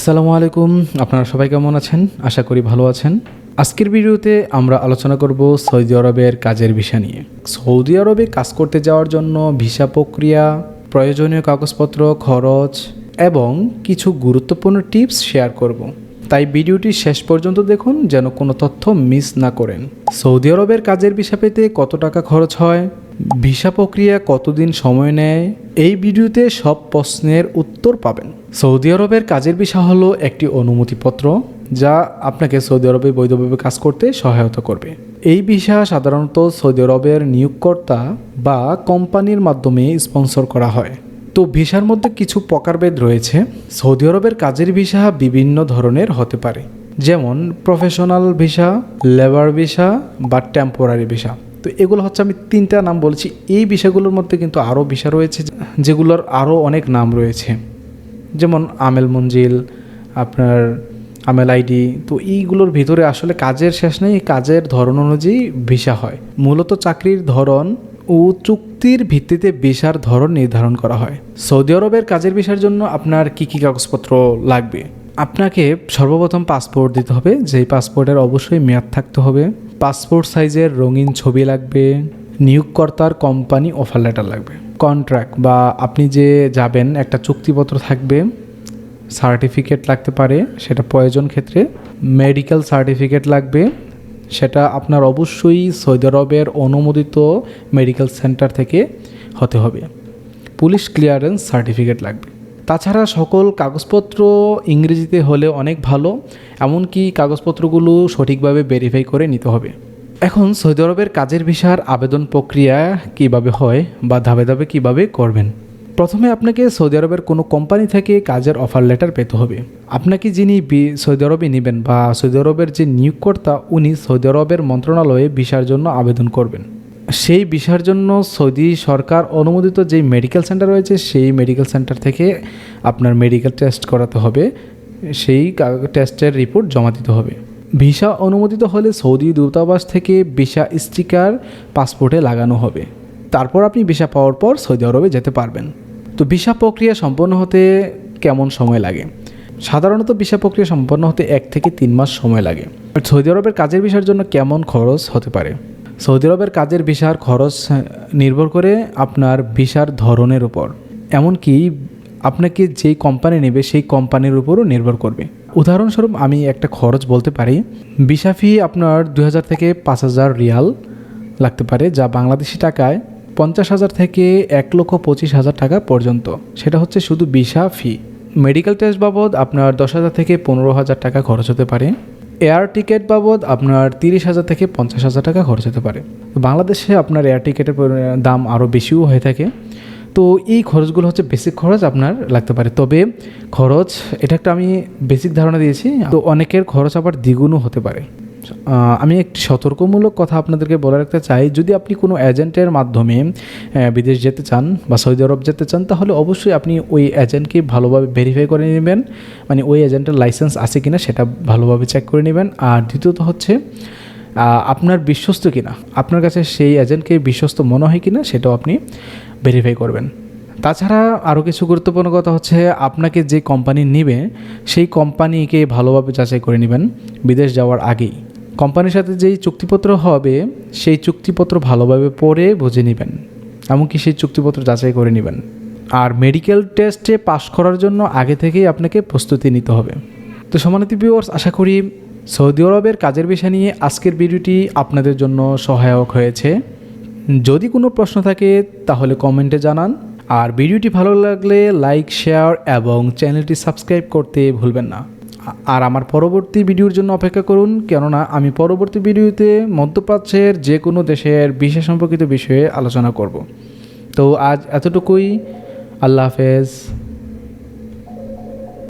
আসসালামু আলাইকুম। আপনারা সবাই কেমন আছেন? আশা করি ভালো আছেন। আজকের ভিডিওতে আমরা আলোচনা করব সৌদি আরবের কাজের ভিসা নিয়ে। সৌদি আরবে কাজ করতে যাওয়ার জন্য ভিসা প্রক্রিয়া, প্রয়োজনীয় কাগজপত্র, খরচ এবং কিছু গুরুত্বপূর্ণ টিপস শেয়ার করব। তাই ভিডিওটি শেষ পর্যন্ত দেখুন যেন কোনো তথ্য মিস না করেন। সৌদি আরবের কাজের ভিসা পেতে কত টাকা খরচ হয়? ভিসা প্রক্রিয়া কতদিন সময় নেয়? এই ভিডিওতে সব প্রশ্নের উত্তর পাবেন। সৌদি আরবের কাজের ভিসা হলো একটি অনুমতিপত্র যা আপনাকে সৌদি আরবে বৈধভাবে কাজ করতে সহায়তা করবে। এই ভিসা সাধারণত সৌদি আরবের নিয়োগকর্তা বা কোম্পানির মাধ্যমে স্পন্সর করা হয়। তো ভিসার মধ্যে কিছু প্রকারভেদ রয়েছে। সৌদি আরবের কাজের ভিসা বিভিন্ন ধরনের হতে পারে। যেমন প্রফেশনাল ভিসা লেবার ভিসা বা টেম্পোরারি ভিসা। তো এগুলো হচ্ছে আমি তিনটা নাম বলেছি। এই বিষয়গুলোর মধ্যে কিন্তু আরও বিষয় রয়েছে, যেগুলোর আরও অনেক নাম রয়েছে। যেমন আমেল মঞ্জিল, আপনার আমেল আইডি, তো এইগুলোর ভিতরে আসলে কাজের শেষ নেই, কাজের ধরন অনুযায়ী ভিসা হয়। মূলত চাকরির ধরন ও চুক্তির ভিত্তিতে ভিসার ধরন নির্ধারণ করা হয়। সৌদি আরবের কাজের ভিসার জন্য আপনার কি কি কাগজপত্র লাগবে? আপনাকে সর্বপ্রথম পাসপোর্ট দিতে হবে, যেই পাসপোর্টের অবশ্যই মেয়াদ থাকতে হবে। পাসপোর্ট সাইজের রঙিন ছবি লাগবে, নিয়োগকর্তার কোম্পানি অফার লেটার লাগবে। কন্ট্রাক্ট বা আপনি যে যাবেন, একটা চুক্তিপত্র থাকবে সার্টিফিকেট লাগতে পারে, সেটা প্রয়োজন ক্ষেত্রে। মেডিকেল সার্টিফিকেট লাগবে, সেটা আপনার অবশ্যই সৌদি আরবের অনুমোদিত মেডিকেল সেন্টার থেকে হতে হবে। পুলিশ ক্লিয়ারেন্স সার্টিফিকেট লাগবে। তাছাড়া সকল কাগজপত্র ইংরেজিতে হলে অনেক ভালো, এমনকি কাগজপত্রগুলো সঠিকভাবে ভেরিফাই করে নিতে হবে। এখন সৌদি আরবের কাজের ভিসার আবেদন প্রক্রিয়া কীভাবে হয় বা ধাপে ধাপে কীভাবে করবেন? প্রথমে আপনাকে সৌদি আরবের কোনো কোম্পানি থেকে কাজের অফার লেটার পেতে হবে। আপনাকে যিনি সৌদি আরবে নেবেন বা সৌদি আরবের যে নিয়োগকর্তা, উনি সৌদি আরবের মন্ত্রণালয়ে ভিসার জন্য আবেদন করবেন। সেই ভিসার জন্য সৌদি সরকার অনুমোদিত যে মেডিকেল সেন্টার রয়েছে, সেই মেডিকেল সেন্টার থেকে আপনার মেডিকেল টেস্ট করাতে হবে। সেই টেস্টের রিপোর্ট জমা দিতে হবে। ভিসা অনুমোদিত হলে সৌদি দূতাবাস থেকে ভিসা স্টিকার পাসপোর্টে লাগানো হবে। তারপর আপনি ভিসা পাওয়ার পর সৌদি আরবে যেতে পারবেন। তো ভিসা প্রক্রিয়া সম্পন্ন হতে কেমন সময় লাগে? সাধারণত ভিসা প্রক্রিয়া সম্পন্ন হতে এক থেকে তিন মাস সময় লাগে। সৌদি আরবের কাজের ভিসার জন্য কেমন খরচ হতে পারে? সৌদি আরবের কাজের ভিসার খরচ নির্ভর করে আপনার ভিসার ধরনের উপর। এমনকি আপনাকে যেই কোম্পানি নেবে, সেই কোম্পানির উপরও নির্ভর করবে। উদাহরণস্বরূপ আমি একটা খরচ বলতে পারি, ভিসা ফি আপনার দু হাজার থেকে পাঁচ হাজার রিয়াল লাগতে পারে, যা বাংলাদেশি টাকায় পঞ্চাশ হাজার থেকে এক লক্ষ পঁচিশ হাজার টাকা পর্যন্ত। সেটা হচ্ছে শুধু ভিসা ফি মেডিকেল টেস্ট বাবদ আপনার দশ হাজার থেকে পনেরো হাজার টাকা খরচ হতে পারে। এয়ার টিকিট বাবদ আপনার তিরিশ হাজার থেকে পঞ্চাশ হাজার টাকা খরচ হতে পারে। বাংলাদেশে আপনার এয়ার টিকিটের দাম আরও বেশিও হয়ে থাকে। তো এই খরচগুলো হচ্ছে বেসিক খরচ আপনার লাগতে পারে। তবে খরচ, এটা একটা আমি বেসিক ধারণা দিয়েছি। তো অনেকের খরচ আবার দ্বিগুণও হতে পারে। আমি একটি সতর্কমূলক কথা আপনাদেরকে বলে রাখতে চাই। যদি আপনি কোনো এজেন্টের মাধ্যমে বিদেশ যেতে চান বা সৌদি আরব যেতে চান, তাহলে অবশ্যই আপনি ওই এজেন্টকে ভালোভাবে ভেরিফাই করে নেবেন। মানে ওই এজেন্টের লাইসেন্স আছে কিনা সেটা ভালোভাবে চেক করে নেবেন। আর দ্বিতীয়ত হচ্ছে আপনার বিশ্বস্ত কিনা, আপনার কাছে সেই এজেন্টকে বিশ্বস্ত মনে হয় কিনা সেটাও আপনি ভেরিফাই করবেন। তাছাড়া আরও কিছু গুরুত্বপূর্ণ কথা হচ্ছে, আপনাকে যে কোম্পানি নেবে, সেই কোম্পানিকে ভালোভাবে যাচাই করে নেবেন। বিদেশ যাওয়ার আগেই। কোম্পানির সাথে যেই চুক্তিপত্র হবে, সেই চুক্তিপত্র ভালোভাবে পড়ে বুঝে নেবেন, এমনকি সেই চুক্তিপত্র যাচাই করে নেবেন। আর মেডিকেল টেস্টে পাশ করার জন্য আগে থেকেই আপনাকে প্রস্তুতি নিতে হবে। তো সমানিত ভিউয়ার্স আশা করি সৌদি আরবের কাজের বিষয় নিয়ে আজকের ভিডিওটি আপনাদের জন্য সহায়ক হয়েছে। যদি কোনো প্রশ্ন থাকে, তাহলে কমেন্টে জানান। আর ভিডিওটি ভালো লাগলে লাইক শেয়ার এবং চ্যানেলটি সাবস্ক্রাইব করতে ভুলবেন না। আর আমার পরবর্তী ভিডিওর জন্য অপেক্ষা করুন, কেননা আমি পরবর্তী ভিডিওতে মধ্যপ্রাচ্যের যে কোনো দেশের বিশেষ সম্পর্কিত বিষয়ে আলোচনা করব। তো আজ এতটুকুই, আল্লাহ হাফেজ।